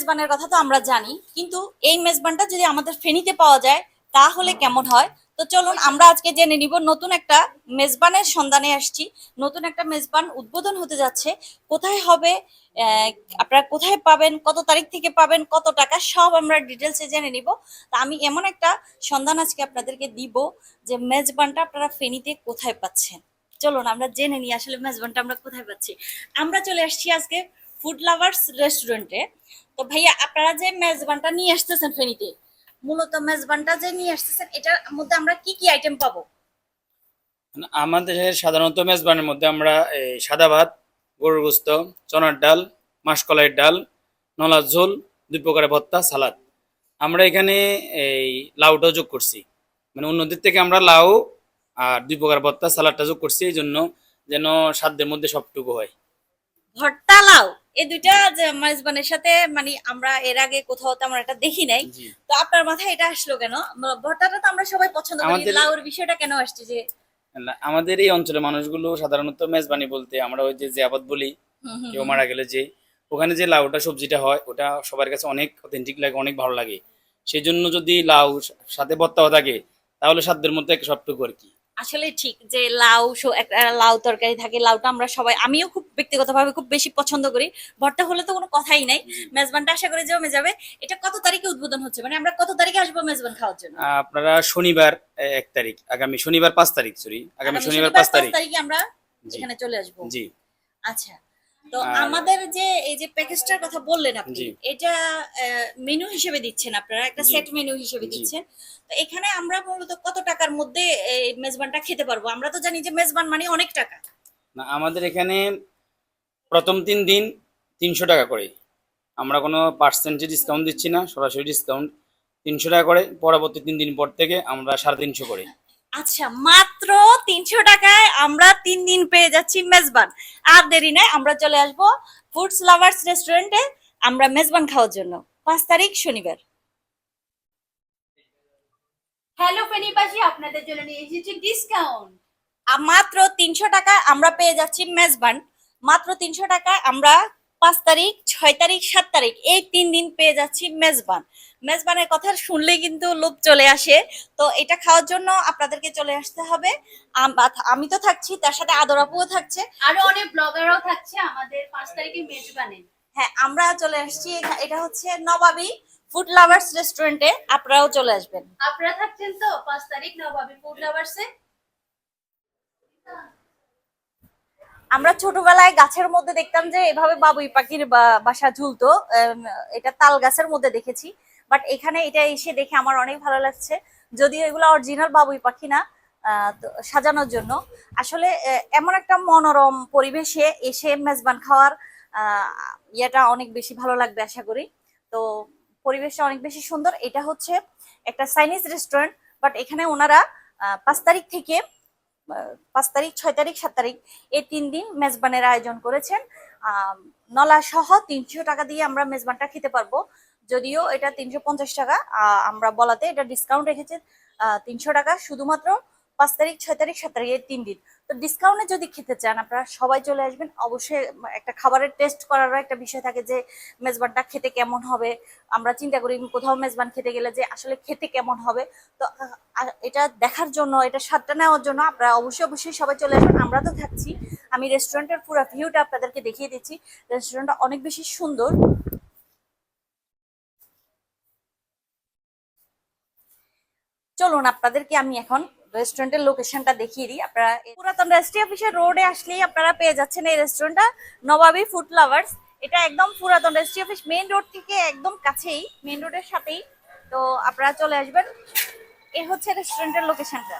মেজবানের কথা তো আমরা জানি, কিন্তু এই মেজবানটা যদি আমাদের ফেনীতে পাওয়া যায়, তাহলে কেমন হয়? তো চলুন, আমরা আজকে জেনে নিব নতুন একটা মেজবানের সন্ধানে আসছি। নতুন একটা মেজবান উদ্বোধন হতে যাচ্ছে। কোথায় হবে আপনারা কোথায় পাবেন, কত তারিখ থেকে পাবেন, কত টাকা, সব আমরা ডিটেলসে জেনে নিব। তা আমি এমন একটা সন্ধান আজকে আপনাদেরকে দিব যে মেজবানটা আপনারা ফেনীতে কোথায় পাচ্ছেন। চলুন, আমরা জেনে নিই আসলে মেজবানটা আমরা কোথায় পাচ্ছি। আমরা চলে আসছি আজকে ফুড লাভার্স রেস্টুরেন্টে তো ভাইয়া, আপনারা যে মেজবানটা নিয়ে আসতেছেন ফেনীতে, মূলত মেজবানটা যে নিয়ে আসতেছেন, এটার মধ্যে আমরা কি কি আইটেম পাবো? আমাদের সাধারণত মেজবানের মধ্যে আমরা সাদা ভাত, গরুর গোস্ত, চনার ডাল, মাসকলাইয়ের ডাল, নলার ঝোল, দুই প্রকারের ভত্তা সালাদ। আমরা এখানে, এই, লাউটাও যোগ করছি। মানে অন্যদের থেকে আমরা লাউ আর দুই প্রকার ভর্তা, সালাদটা যোগ করছি, এই জন্য যেন সাধ্যের মধ্যে সবটুকু হয়। এই দুইটা মেজবানের সাথে মানে আমরা এর আগে কোথাও তেমন একটা দেখি নাই। তো আপনার মাথায় এটা আসলো কেন? ভর্তাটা তো আমরা সবাই পছন্দ করি। লাউর বিষয়টা কেন আসছে যে আমাদের এই অঞ্চলের মানুষগুলো সাধারণত মেজবানি বলতে আমরা ওই যে জিয়াবাদ বলি কেউ মারা গেলে যে ওখানে যে লাউটা সবজিটা হয় ওটা সবার কাছে অনেক অথেন্টিক লাগে অনেক ভালো লাগে। সেই জন্য যদি লাউ সাথে ভর্তাও থাকে তাহলে সাধ্যের মধ্যে সবটুকু আর কি। আসলে ঠিক যে লাউ একটা লাউ তরকারি থাকে লাউটা আমরা সবাই আমিও খুব ব্যক্তিগতভাবে খুব বেশি পছন্দ করি। ভর্তা হলে তো কোনো কথাই নাই। মেজবানটা আশা করি জমে যাবে। এটা কত তারিখে উদ্বোধন হচ্ছে? মানে আমরা কত তারিখে আসব মেজবান খাওয়ার জন্য? আপনারা শনিবার এক তারিখ আগামী শনিবার পাঁচ তারিখ সরি আগামী শনিবার পাঁচ তারিখ। তারিখে আমরা এখানে চলে আসব। জি। আচ্ছা। তো আমাদের যে এই যে প্যাকেজটার কথা বললেন আপনি। এটা মেনু হিসেবে দিচ্ছেন আপনারা একটা সেট মেনু হিসেবে দিচ্ছেন। তো এখানে আমরা মূলত কত টাকার মধ্যে এই মেজবানটা খেতে পারব? আমরা তো জানি যে মেজবান মানে অনেক টাকা। না আমাদের এখানে প্রথম তিন দিন তিনশো টাকা করে। আমরা কোনো পার্সেন্টে ডিসকাউন্ট দিচ্ছি না সরাসরি ডিসকাউন্ট তিনশো টাকা করে পরবর্তী তিন দিন পর থেকে আমরা সাড়ে তিনশো করে। আচ্ছা মাত্র তিনশো টাকায় আমরা তিন দিন পেয়ে যাচ্ছি মেজবান। আর দেরি নাই আমরা চলে আসব ফুডস লাভার্স রেস্টুরেন্টে আমরা মেজবান খাওয়ার জন্য। পাঁচ তারিখ শনিবার। হ্যালো ফেনীবাসী আপনাদের জন্য নিয়ে এসেছি ডিসকাউন্ট মাত্র তিনশো টাকায় আমরা পেয়ে যাচ্ছি মেজবান। মাত্র তিনশো টাকায় আমরা পাঁচ তারিখ ছয় তারিখ সাত তারিখ এই তিন দিন পেয়ে যাচ্ছি মেজবান। মেজবানের কথা শুনলেই কিন্তু লোভ চলে আসে। তো এটা খাওয়ার জন্য আপনাদেরকে চলে আসতে হবে। আমি তো থাকছি তার সাথে আদর আপুও থাকছে। আরও অনেক ব্লগাররাও থাকছে আমাদের পাঁচ তারিখে মেজবানে। হ্যাঁ আমরা চলে আসছি। এটা হচ্ছে নবাবী ফুড লাভার্স রেস্টুরেন্টে। আপনারাও চলে আসবেন। আপনারা থাকছেন তো পাঁচ তারিখ নবাবী ফুড লাভার্সে? আমরা ছোটবেলায় গাছের মধ্যে দেখতাম যে এভাবে বাবুই পাখির বাসা ঝুলতো এটা তাল গাছের মধ্যে দেখেছি। বাট এখানে এটা এসে দেখে আমার অনেক ভালো লাগছে। যদিও এগুলো অরিজিনাল বাবুই পাখি না সাজানোর জন্য। আসলে এমন একটা মনোরম পরিবেশে এসে মেজবান খাওয়ার ইয়েটা অনেক বেশি ভালো লাগবে আশা করি। তো পরিবেশটা অনেক বেশি সুন্দর। এটা হচ্ছে একটা চাইনিজ রেস্টুরেন্ট বাট এখানে ওনারা পাঁচ তারিখ থেকে পাঁচ তারিখ, ছয় তারিখ, সাত তারিখ, এই তিন দিন মেজবানের আয়োজন করেছেন। নলা সহ তিনশো টাকা দিয়ে আমরা মেজবানটা খেতে পারব। যদিও এটা তিনশো পঞ্চাশ টাকা আমরা বলাতে এটা ডিসকাউন্ট রেখেছে তিনশো টাকা। শুধুমাত্র পাঁচ তারিখ, ছয় তারিখ, সাত তারিখ, এই তিন দিন। তো ডিসকাউন্টে যদি খেতে চান, আপনারা সবাই চলে আসবেন। অবশ্যই একটা খাবারের টেস্ট করারও একটা বিষয় থাকে যে, মেজবানটা খেতে কেমন হবে? আমরা চিন্তা করি কোথাও মেজবান খেতে গেলে যে, আসলে খেতে কেমন হবে? তো এটা দেখার জন্য, এটা স্বাদটা নেওয়ার জন্য আপনারা অবশ্যই অবশ্যই সবাই চলে আসবেন। আমরা তো থাকছি। আমি রেস্টুরেন্টের পুরো ভিউটা আপনাদেরকে দেখিয়ে দিচ্ছি। রেস্টুরেন্টটা অনেক বেশি সুন্দর। চলুন, আপনাদেরকে আমি এখন রেস্টুরেন্টের লোকেশনটা দেখিয়ে দিই। আপনারা পুরাতন রেস্টি অফিসের রোডে আসলেই আপনারা পেয়ে যাচ্ছেন এই রেস্টুরেন্টটা নবাবী ফুড লাভার্স এটা একদম পুরাতন রেস্টি অফিস মেইন রোড থেকে একদম কাছেই মেইন রোডের সাথেই। তো আপনারা চলে আসবেন। এই হচ্ছে রেস্টুরেন্টের লোকেশনটা